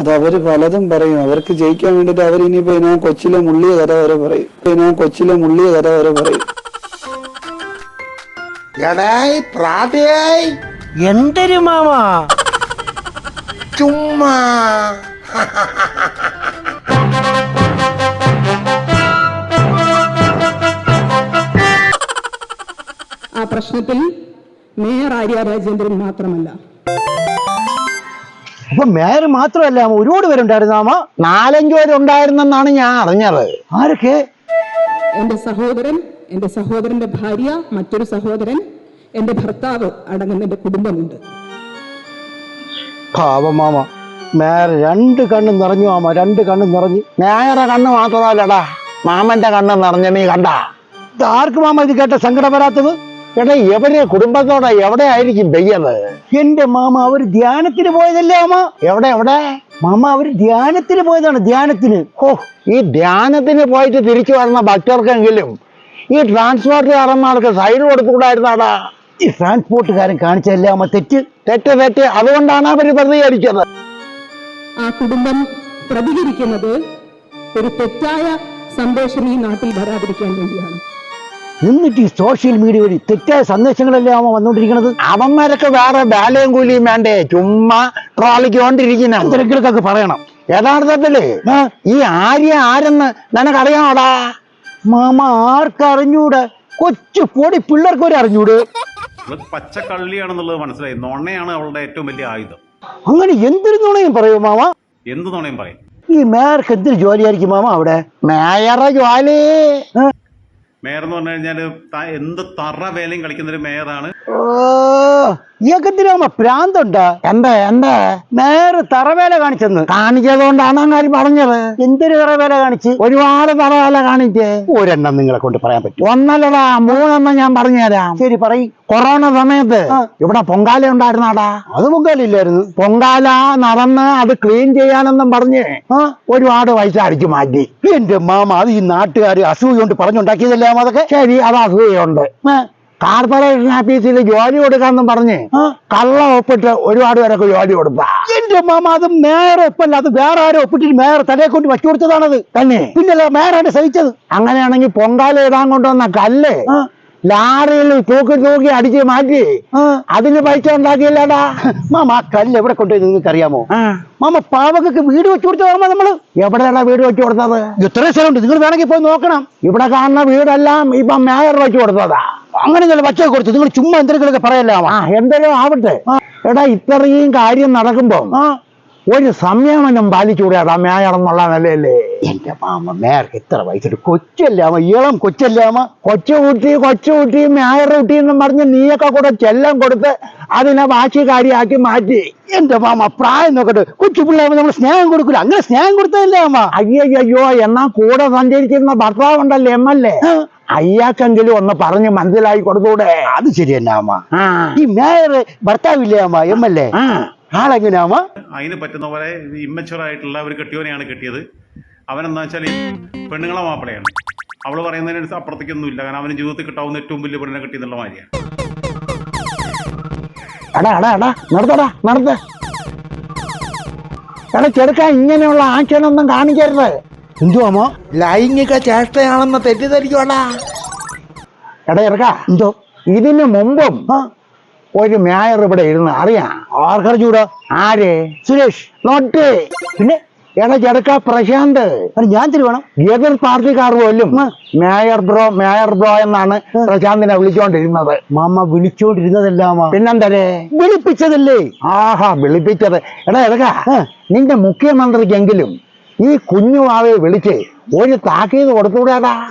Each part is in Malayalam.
അത് പലതും പറയും. അവർക്ക് ജയിക്കാൻ വേണ്ടിട്ട് അവർ ഇനിയിപ്പോ ഞാൻ കൊച്ചിലെ മുള്ളിയ കഥ വരെ പറയും. ഞാൻ കൊച്ചിലെ മുള്ളിയ കഥ വരെ പറയും. എന്തൊരു മാമ? ചുമ്മാ. ആ പ്രശ്നത്തിൽ മേയർ ആര്യ രാജേന്ദ്രൻ മാത്രമല്ല. അപ്പൊ മേയർ മാത്രമല്ല ഒരുപാട് പേരുണ്ടായിരുന്നു മാമ. നാലഞ്ചു പേരുണ്ടായിരുന്നെന്നാണ് ഞാൻ അറിഞ്ഞത്. ആരൊക്കെ? എന്റെ സഹോദരൻ എന്റെ സഹോദരന്റെ ഭാര്യ മറ്റൊരു സഹോദരൻ എന്റെ ഭർത്താവ് അടങ്ങുന്ന എന്റെ കുടുംബമുണ്ട്. പാവമാമ മേയർ രണ്ട് കണ്ണും നിറഞ്ഞു മാമ. രണ്ട് കണ്ണും നിറഞ്ഞു. നേരെ കണ്ണ് മാത്രമല്ലടാ. മാമന്റെ കണ്ണ് നിറഞ്ഞ നീ കണ്ടാ. ആർക്ക് മാമ ഇത് കേട്ട സങ്കടം വരാത്തത്? എടാ എവരെ കുടുംബത്തോടെ എവിടെ ആയിരിക്കും പെയ്യത് എന്റെ മാമ അവർ ധ്യാനത്തിന് പോയതല്ലേ അമ്മ എവിടെ എവിടെ? മാമ അവർ ധ്യാനത്തിന് പോയതാണ് ധ്യാനത്തിന്. ഓ ഈ ധ്യാനത്തിന് പോയിട്ട് തിരിച്ചു വരുന്ന ഭക്തർക്കെങ്കിലും ഈ ട്രാൻസ്പോർട്ടുകാരന്മാർക്ക് സൈഡ് കൊടുത്തുകൂടായിരുന്നാടാ? ഈ ട്രാൻസ്പോർട്ടുകാരൻ കാണിച്ചല്ലേ അമ്മ തെറ്റ്. തെറ്റ് തെറ്റ്. അതുകൊണ്ടാണ് അവർ പ്രതികരിച്ചത് ആ കുടുംബം പ്രതികരിക്കുന്നത് ഒരു തെറ്റായ സന്ദേശം ഈ നാട്ടിൽ വരാതിരിക്കാൻ വേണ്ടിയാണ്. എന്നിട്ട് ഈ സോഷ്യൽ മീഡിയ വഴി തെറ്റായ സന്ദേശങ്ങളല്ലേ അവൻ വന്നുകൊണ്ടിരിക്കുന്നത് അവന്മാരൊക്കെ വേറെ ബാലയും കൂലിയും വേണ്ടേ? ചുമ്മാ ട്രോളിക്കൊണ്ടിരിക്കുന്ന തിരക്കിടക്കൊക്കെ പറയണം. യഥാർത്ഥത്തിൽ ആ, ഈ ആര്യ ആരെന്ന് നിനക്കറിയാമോടാ? മാമ ആർക്കറിഞ്ഞൂടെ? കൊച്ചു പൊടി പിള്ളേർക്ക് വരെ അറിഞ്ഞൂടെ അവൾ പച്ചക്കള്ളിയാണെന്നുള്ളത് മനസ്സിലായി. നൊണ്ണയാണ് അവളുടെ ഏറ്റവും വലിയ ആയുധം. അങ്ങനെ എന്തൊരു നുണയും പറയൂ മാമ? എന്ത് നുണയും പറയും? ഈ മേയർക്ക് എന്തൊരു ജോലിയായിരിക്കും മാമ അവിടെ? മേയറ ജോലി. മേയർ എന്ന് പറഞ്ഞു കഴിഞ്ഞാൽ എന്ത് തറ വേലയും കളിക്കുന്ന ഒരു മേയറാണ്. ഓ ഇയാൾക്കെന്തിനാ പ്രാന്തുണ്ട് എന്താ എന്താ? നേരെ തറവേല കാണിച്ചെന്ന്. കാണിച്ചതുകൊണ്ടാണ് അങ്ങനെ പറഞ്ഞത്? എന്തൊരു തറവേല കാണിച്ച്? ഒരുപാട് തറവേല കാണിച്ചേ ഒരെണ്ണം നിങ്ങളെ കൊണ്ട് പറയാൻ പറ്റും. ഒന്നല്ലടാ മൂന്നെണ്ണം ഞാൻ പറഞ്ഞുതരാം. ശരി പറയും. കൊറോണ സമയത്ത്. ഇവിടെ പൊങ്കാല ഉണ്ടായിരുന്നാടാ? അത് പൊങ്കാലില്ലായിരുന്നു പൊങ്കാല നടന്ന് അത് ക്ലീൻ ചെയ്യാനെന്നും പറഞ്ഞ് ഒരുപാട് പൈസ അടിച്ചു മാറ്റി. എന്റെ മാമ അത് ഈ നാട്ടുകാർ അസൂയ കൊണ്ട് പറഞ്ഞുണ്ടാക്കിയതല്ലേ അതൊക്കെ ശരി അത് അസൂയുണ്ട്. കോർപ്പറേഷൻ ഓഫീസിൽ ജോലി കൊടുക്കാന്നും പറഞ്ഞ്. കള്ള ഒപ്പിട്ട് ഒരുപാട് പേരൊക്കെ ജോലി കൊടുക്കാം എന്റെ മാമ അത് മേയറെ ഒപ്പല്ല അത് വേറെ ആരോ ഒപ്പിട്ട് മേയർ തലയെ കൊണ്ട് വച്ചു കൊടുത്തതാണത്. തന്നെ. പിന്നല്ല മേയറാണ് സഹിച്ചത്. അങ്ങനെയാണെങ്കിൽ പൊങ്കാല ഇടാൻ കൊണ്ടുവന്ന കല്ല് ലാറിയിൽ തൂക്കി തൂക്കി അടിച്ച് മാറ്റി. അതിന് പൈസ ഉണ്ടാക്കിയില്ലടാ മാമ ആ കല്ല് എവിടെ കൊണ്ടുപോയി നിങ്ങൾക്ക് അറിയാമോ. മാമ പാവകൾക്ക് വീട് വെച്ചു കൊടുത്ത മാമ നമ്മൾ. എവിടെയാണ് വീട് വെച്ചു കൊടുത്തത്? എത്ര സ്ഥലമുണ്ട്? നിങ്ങൾ വേണമെങ്കിൽ പോയി നോക്കണം. ഇവിടെ കാണുന്ന വീടെല്ലാം ഇപ്പൊ മേയർ വെച്ചു കൊടുത്തതാ. അങ്ങനെ നല്ല വച്ച കൊടുത്തു. നിങ്ങൾ ചുമ്മാ എന്തെങ്കിലും പറയല്ല എന്തെങ്കിലും ആവട്ടെ. എടാ ഇത്രയും കാര്യം നടക്കുമ്പോ ഒരു സംയമനം പാലിച്ചുകൂടാ മേയർ എന്നുള്ള നിലയല്ലേ? എന്റെ മാമ മേയർക്ക് ഇത്ര വയസ്സിട്ട് കൊച്ചല്ലാമ ഇളം കൊച്ചല്ലാമ കൊച്ചു കൂട്ടി കൊച്ചുകുട്ടി കൊച്ചുകുട്ടി മേയർ കുട്ടി എന്നും പറഞ്ഞ് നീയൊക്കെ കൂടെ ചെല്ലം കൊടുത്ത് അതിനെ വാശികാരിയാക്കി മാറ്റി. എന്റെ മാമ പ്രായം നോക്കട്ടെ. കൊച്ചു പിള്ളേർ നമ്മൾ സ്നേഹം കൊടുക്കില്ല അങ്ങനെ സ്നേഹം കൊടുത്തതല്ലേ അമ്മ? അയ്യോ എന്നാ കൂടെ സഞ്ചരിച്ചിരുന്ന ഭർത്താവുണ്ടല്ലോ എം എൽ എ? അയ്യാക്കെങ്കിലും ഒന്ന് പറഞ്ഞ് മനസ്സിലായി കൊടുത്തൂടെ? അത് ശരി തന്നെ അമ്മ ഈ മേയർ ഭർത്താവില്ലേ അമ്മ എം എൽ എ? ആ ആളെങ്ങനെയാ അമ്മ അതിന് പറ്റുന്ന പോലെ ഇമ്മച്ചുവർ ആയിട്ടുള്ള ഒരു കെട്ടിയോനെയാണ് കെട്ടിയത്. അവനെന്താ വെച്ചാൽ പെണ്ണുങ്ങളെ മാപ്പിളയാണ്. അവൾ പറയുന്നതിനനുസരിച്ച് അപ്പുറത്തേക്കൊന്നും ഇല്ല കാരണം അവന് ജീവിതത്തിൽ കിട്ടാവുന്ന ഏറ്റവും വലിയ പെണ്ണിനെ കിട്ടിയെന്നുള്ള മാതിരിയാണ്. അടാ അടാ എടാ ചെറുക്ക ഇങ്ങനെയുള്ള ആക്ഷനൊന്നും കാണിക്കരുത്. എന്തുവാമോ ലൈംഗിക ചേഷ്ടയാണെന്ന് തെറ്റിദ്ധരിക്കോടാ എടാ ചെറുക്ക എന്തോ? ഇതിനു മുമ്പും ഒരു മേയർ ഇവിടെ ഇരുന്ന് അറിയാം. ആർക്കറിഞ്ഞൂടാ? ആര്? സുരേഷ്. നോട്ട്. പിന്നെ എടാ ചെറുക്ക പ്രശാന്ത്. ഞാൻ തിരുവണം വേണം. എതിർ പാർട്ടിക്കാർ പോലും. മേയർ ബ്രോ മേയർ ബ്രോ എന്നാണ്. പ്രശാന്തിനെ വിളിച്ചോണ്ടിരുന്നത്. മാമ വിളിച്ചോണ്ടിരുന്നതല്ല പിന്നെന്തരേ? വിളിപ്പിച്ചതല്ലേ? ആഹാ വിളിപ്പിച്ചത്. എടാ എടക്ക. നിന്റെ മുഖ്യമന്ത്രിക്കെങ്കിലും ഈ കുഞ്ഞു വാവയെ വിളിച്ച് ഒരു താക്കീത് കൊടുത്തൂടാടാ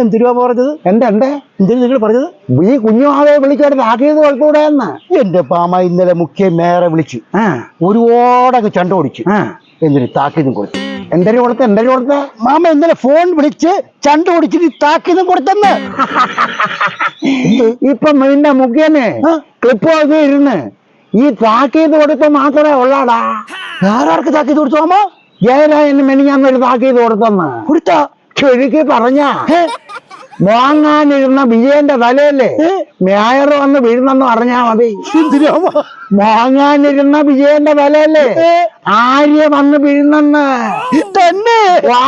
എന്തിരുവാ പറഞ്ഞത്? എന്റെ എന്റെ? എന്തിനു നിങ്ങൾ പറഞ്ഞത്? ഈ കുഞ്ഞു വിളിക്കാൻ വിളിച്ചൊരു കുഴപ്പമില്ല എന്ന്. എന്റെ പാമ ഇന്നലെ മുഖ്യ മേയറെ വിളിച്ചു ആ. ഒരുപാടൊക്കെ ചണ്ട ഓടിച്ചു എന്നിട്ട് താക്കീതും കൊടുത്തു. എന്തൊരു കൊടുത്ത എന്തൊരു കൊടുത്ത? മാമ ഇന്നലെ ഫോൺ വിളിച്ച് ചണ്ട ഓടിച്ചിട്ട് താക്കീതും കൊടുത്തെന്ന്. ഇപ്പൊ നിന്റെ മുഖ്യന്. ക്ലിപ്പ് ഒക്കെ ഇരുന്ന് ഈ താക്കീത് കൊടുത്ത മാത്രമേ ഉള്ളാടാ. ആരാർക്ക് താക്കീത് കൊടുത്തു മാമ? ജയരാജന് മെനിഞ്ഞാന്നൊരു താക്കീത് കൊടുത്തെന്ന്. കൊടുത്ത? ചുരുക്കി പറഞ്ഞ മോങ്ങാനിരുന്ന വിജയന്റെ തലയല്ലേ? മേയർ വന്ന് വീഴുന്നെന്ന് പറഞ്ഞാ മതി. മോങ്ങാനിരുന്ന വിജയന്റെ തലയല്ലേ? ആര്യ വന്ന് വീഴുന്നെന്ന്. തന്നെ. വാ.